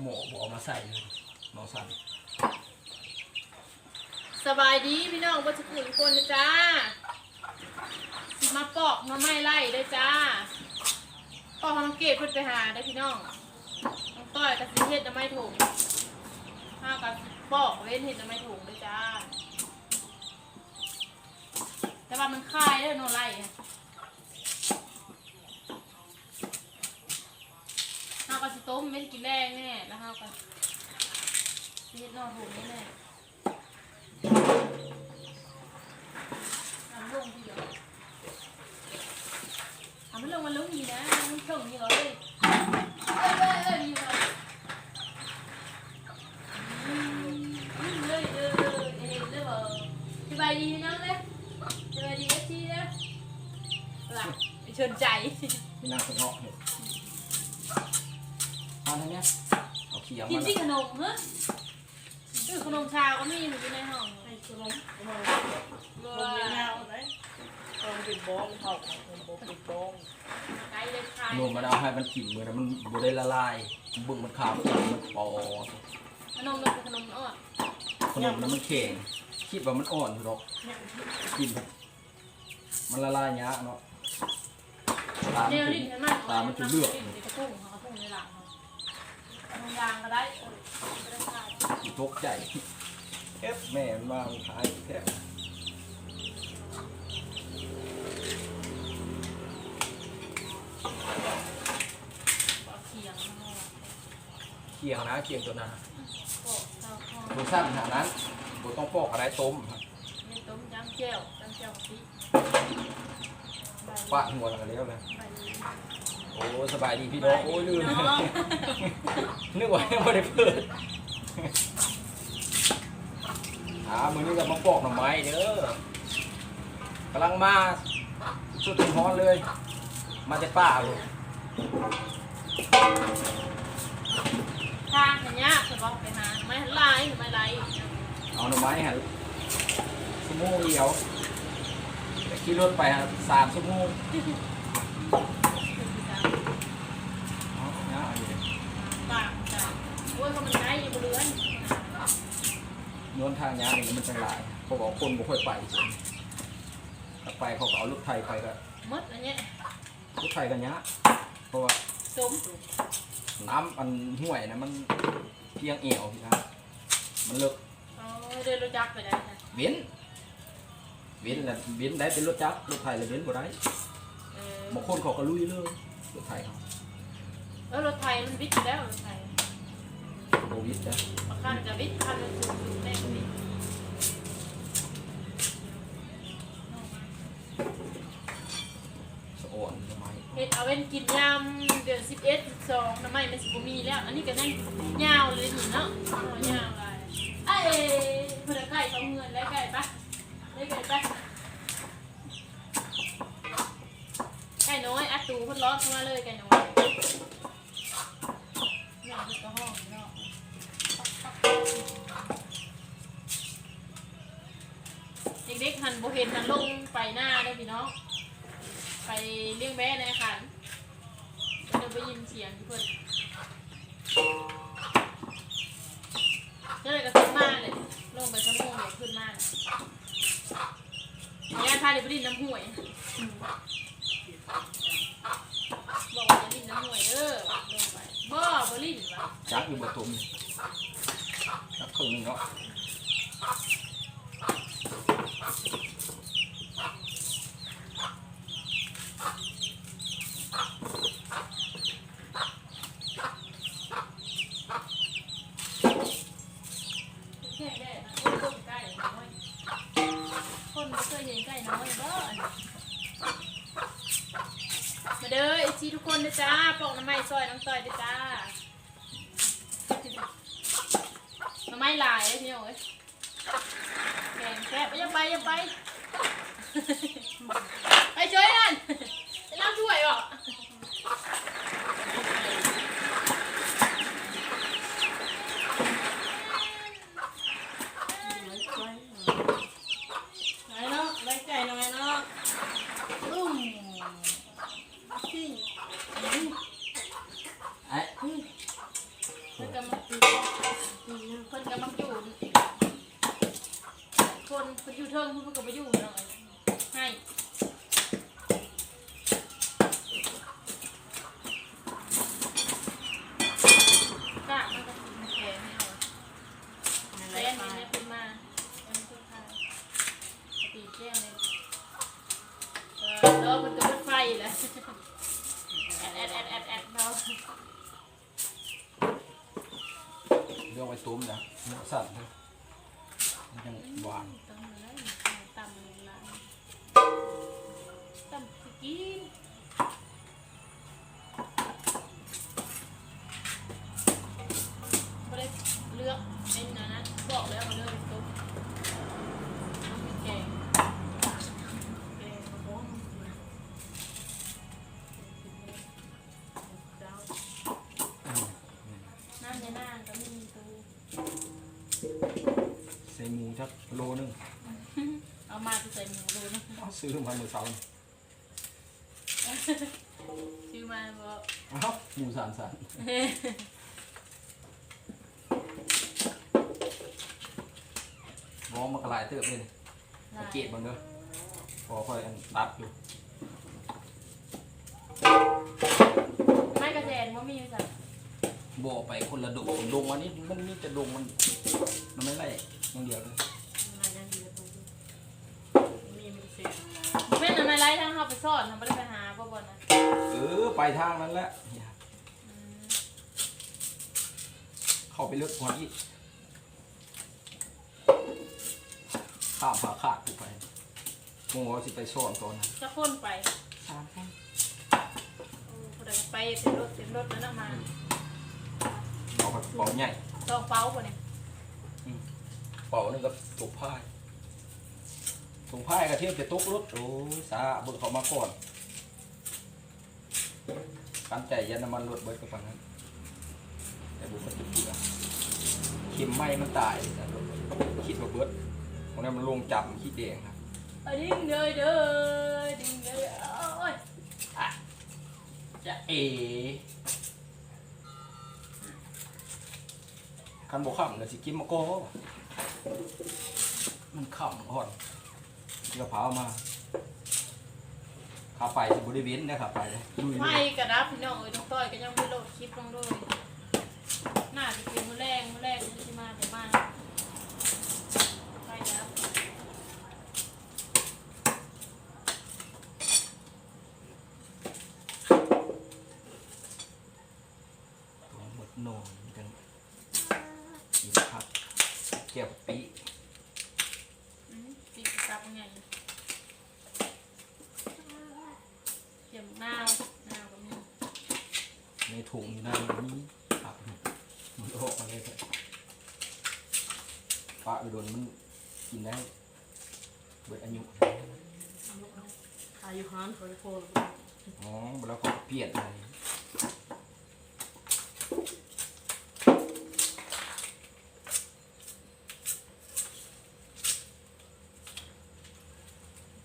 หมอบอกมาใส่เลยน้องสั่นสบายดีพี่น้องบ่ทุกหนึ่งคนนะจ้าสิมาปอกหน้ำไม้ไล่ได้จ้าปอกน้องเกดเพิ่นไปหาได้อพี่น้องน้องต้อยกับสิเฮ็ดหน้ำไม้ถุงห้ากับปอกเว้นเฮ็ดหน้ำไม้ถุงได้อจ้า แต่ว่ามันคายเด้อโนไล่อะห้ากับสิ ต้มเม็ดกินแรงแน่แล้วห้ากับสิเฮ็ดนอกถุงนี่แน่ทำลงทีเดียวทำมันลงมันลงดีนะมันส่งดีเลยเอ้ยเอ้ยเอ้ยดีเลยอืมอืมเลยเออเออเห็นเลยบ่สบายดีนะเลยสบายดีเอฟซีนะหลับไปชนใจพี่นางสนอกเห็ ดเอาอันเนี้ยเอาเขียงกินมาที่ขนมเหรอเออขนมชาก็มีอยู่ในห้องไอ้ขนมขนมเบอขนมร์ยาวไหนขนมปิดบ้องเผาขนมปิดบ้องไก่เลยคายโนมมันเอาให้มันกินมือนะมันบได้ละลายบึ้งมันขาวมันปอขนมนมกับขนมอ้อขนมนั้นมันแข็งคิดว่ามันอ่อนอยู่หรอกกิน มันละลายยากเนาะตามแนวมันลิ้นเป็นกันมากตามันจะเลือกลิ้นกระพุ่งเขากระพุ่งในหลังเขาทำ ยางก็ได้เออไม่ายตกใจเอฟแม่มันมาขายแค่เอาเคียงเคียงนะเคียงตัวนั้นโอ้เจ้าพ่อดูสั้นขนาดนั้นดูต้องปอกอะไรต้มมีต้มยำแก้วยำแก้วกะปิใบปาดหัวแล้วก็เลี้ยวเลยใบนี้ โอ้สบายดีพี่น้องโอ้ยลืมเนาะนึกว่าไม่ได้เปิดอ่ามือนี้จะมาปอกหน่อไม้เด้อกำลังมาสุดถึงฮ้อนเลย มาจากป่าเลยทางอย่างเงี้ยคือบอกไปหาไม่ไล่ไม่ไล่เอาหน่อไม้ฮะชั่วโมงเดียวแต่ขี่รถไปฮะสามชั่วโมงเอาเนี่ยเอาอยู่ดิ ปากจ้ะโอ้ยเขามันไกลอยู่บนเรือน โย้อนทางยางนี่มันจังหลายเพราะว่าคนบ่ค่อยไปจริงถ้าไปเขาก็เอารถไทยไปก็มดอันเนี้ยรถไทยกันเนี้ยเพราะว่าสมน้ำอันห่วยนะมันเพียงเอวพี่นะมันเลิกเอาเดินรถจักรไปได้จ้ะเว้นเว้นแหละเว้นได้เป็นรถจักรรถไทยเลยเว้นบ่ได้เออบางคนเขาก็ลุยเลยรถไทยเขาแล้วรถไทยมันวิทย์อยู่แล้วรถไทยโควิดนะบางคันจะวิทย์คันมันสูงอยู่แน่วิทย์ สะอ่อนทำไม เฮ็ดเอาเว้นกินยำเดือนสิบเอ็ดสิบสองน้ำไม่มันสิบมีแล้ว อันนี้ก็นั่งยาวเลยนี่เนาะยาวเลยเอ้ยเพื่อนไก่ต้องเงินได้ไก่ปะได้ไก่ปะไก่น้อยอัดตูเพิ่นร้องเข้ามาเลยไก่น้อยเนี่ยเพิ่นก็ห้องเนาะเด็กๆหันโบเห็นหันลงไปหน้าได้อพี่น้อง ไปเลี้ยงแม่ในอาคารเดี๋ยวไปยินเสียงทุกคนก็เลยก็ขึ้นมากเลยลงไปชั่วโมงเลยขึ้นมาเลยเนี่ยพาเดี๋ยวไปดินน้ำห่วยบอกว่าจะดินน้ำห่วยเด้อลงไปบ่บ่ลิ้นวะ จักอยู่บนตุ่มจักครึ่งหนึงเนาะ แค่ได้นะคนต้มไก่น้อยคนไม่เคยเห็นไก่น้อยเบ้ออันนี้มาเด้อไอซีทุกคนนะจ้าปอกน้ำไต่อยดิจ้าน้ำไม้ลายเลยพี่โอ้ยแกงแซ่บยังไปยังไป ไปช่วยกันจะน้ำช่วยบ่ ไหนเนาะไว้ไก่หน่อยเนาะอืมที่ ไอ้ อืม โห พิ่นก็มาอยู่เพิ่นก็มาอยู่คนเพิ่นอยู่เทิงเพิ่นก็มาอยู่เนาะให้กะมันก็สิแข็งให้เอา อะไร แม่นี่ ไป เนี่ยเป็นมาเป็นทุกทางตีแก้วเนี่ยเออแล้วมันก็เป็นไฟแหละแอดแอดแอดแอดแอดเนาะ เรื่องไปตุ้มนะเนื้อสั่นเลยมัน ยังหวานต้มาแล้วตำละตำสกินไม่ได้เลือกเอ้นั่นะบอกแล้วมาเลือ ส่หมูสักโลนึงเอามาจะใส่หมูดูนะเอาซื้อมาเมื่อเช้านี่ชื่อมาบอกเอ้าหมูสานสันมองมากระลายเติบเลยนี่สังเกตบ้างเด้อพอค่อยอันตัดอยู่ไม่กระแจนว่ามีอยู่สักบ่ไปคนละดงดงอันนี้มันมีแต่ดงมัน มันไม่ไล่อย่างเดียวเลย ซ่อนทำไม่ได้ไปหาพ่อบอลนะเออไปทางนั้นแหละเข้าไปเลือกคนอีกข้ามผาขาดกูไปโมโหสิไปซ่อนตอนนั้นจะค้นไปสามคนโอ้คนใดก็ไปเต็มรถเต็มรถแล้วนะมาเอาไปเป่าใหญ่ซองเป้าป่ะเนี่ย เป่านึงกับถุงผ้าย ถุงผ้ายกระเทียมจะตกรถโอ้ยสาเบิ่งเขามาก่อนกันใจยันน้ำมันรถเบิดกับฟังนั้น แต่บุกมันจะเกลือเข็มไหม้มันตายแต่รถคิดว่าเบิดตรงนั้นมันลงจับขี้แดงครับเอ้ยดิ้งเด้อเด้อดิ้งเด้อโอ้ยอะจะเอคันบกขับเลยสิกินมะโก้มันขำก่อน กระเพรามาขับไปสิบริเวณนะขับไปเลยลุยไฟเลยกระดับพี่น้องเอ้ยน้องต้อยก็ยังไม่โหลดคลิปลงด้วยน่าจะเป็นมือแรงมือแรงนี่สิมาแต่มาไฟดับตัวหมดโหนงจังกินครับเกี่ยวปี อืมตีกลับยังไงเขียมนาวนาวก็มี ใน ถุงอยู่นั่นนี้ครับมันออกมาเลยครับปลาอุดนมันกินได้เบิดอายุอายุฮันเขาจะโคตรอ๋อแล้วก็เปลี่ยนอะไร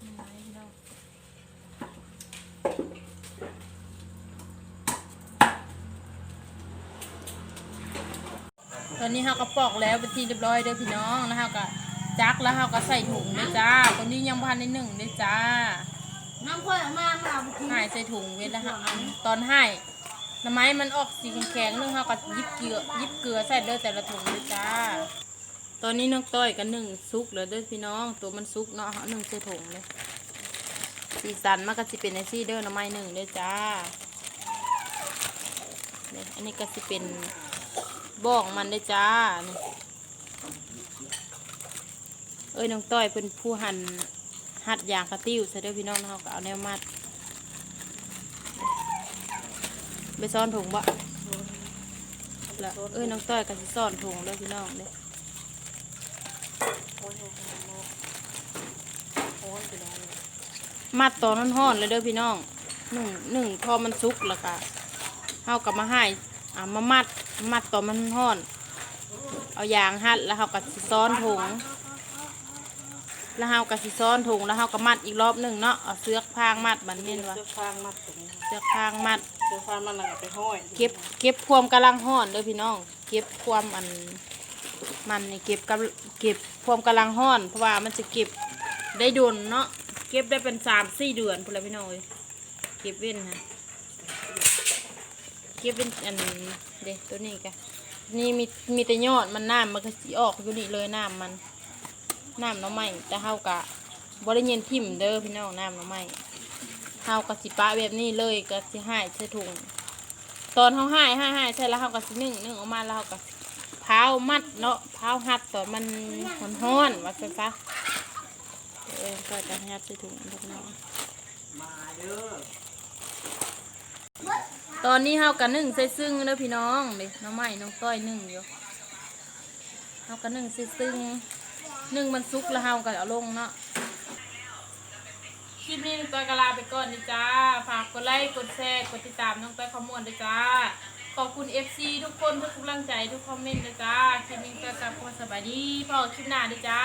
มีไหมพี่น้องต อนนี้เราก็ปอกแล้วเป็นที่เรียบร้อยเด้อพี่น้องแล้วเราก็จักแล้วเราก็ใส่ถุงเลยจ้าตัวนี้ยังพันในหนึ่งเลยจ้าน้ำพ่อยมาค่ะหายใส่ถุงเว้นแล้วค่ะอันตอนให้น้ำไม้มันออกสีแข็งๆนึงเราก็ยิบเกลือยิบเกลือใส่เด้อแต่ละถุงเลยจ้า ตอนนี้น้องต้อยกันหนึ่งซุกเลยเด้อพี่น้อง ตัวมันซุกเนาะเอาหนึ่งใส่ถุงเลยสีสันมันก็สิเป็นไอซี่เด้อน้ำไม้หนึ่งเลยจ้าเนี่ยอันนี้ก็สิเป็น บ้องมันเลยจ้า เอ้ยน้องต้อยเป็นผู้หั่นหัดยางกระติ้วใส่เด้อพี่น้องเนาก็เอาแนวมัด ไปซ่อนถุงบ่แล้วเอ้ยน้องต้อยก็สิซ่อนถุงเด้อพี่น้องเด้อโอ้ยโอ้ยโอ้ยไปแล้วมัดตอนร้อนเลยเด้อพี่น้องหนึ่งหนึ่งพอมันสุกแล้วก็เฮากับมาให้ อ่ามามัดมัดตอนมันร้อน เอายางหัดแล้วเฮาก็สิซ้อนถุงแล้วเฮาก็สิซ้อนถุงแล้วเฮาก็มัดอีกรอบหนึ่งเนาะเอาเสือกพางมัดบันเม่นว่าเสื้อฟางมัดตรงนี้เสือกพางมัดเดี๋ยวฟ้ามันหลังไปห้อยเก็บเก็บความกำลังห้อนเด้อพี่น้อง เก็บความอันมันนี่เก็บกับเก็บความกำลังห้อน เพราะว่ามันจะเก็บได้โดนเนาะเก็บได้เป็นสามสี่เดือนพุ่นละพี่น้องเอ้ยเก็บเว้นฮะ เก็บเป็นอันเด็ตัวนี้กันนี่มีมีแต่ยอดมันน้ำมันก็สิออกอยู่นี่เลยน้ำมันน้ำน้ำไม้แต่เฮากะบ่ได้เย็นทิ่มเด้อพี่น้องน้ำน้ำไม้เฮากะสิปะแบบนี้เลยก็สิให้ใส่ถุงตอนเขาให้ให้ให้ใช่แล้วเขาก็สินึ่งนึ่งออกมาแล้วเขาก็เผามัดเนาะเผาหัดตอนมันมันห้อนว่าซั่นซะเออก็จะยัดใส่ถุงเล็กน้อย ตอนนี้เขาก็นึ่งใส่ซึ่งเด้อพี่น้องเด้น้องใหม่น้องต้อยนึ่งอยู่เขาก็นึ่งใส่ซึ่งนึ่งมันสุกแล้วเขาก็เอาลงเนาะคลิปนี้น้องต้อยกลาไปก่อนนะจ้าฝากกดไลค์กดแชร์กดติดตามน้องต้อยขมวนด้วยจ้าขอบคุณ FC ทุกคนทุกกำลังใจทุกคอมเมนต์ด้วยจ้าคลิปนี้ก็กลับมาสบายดีพอคลิปหน้าด้วยจ้า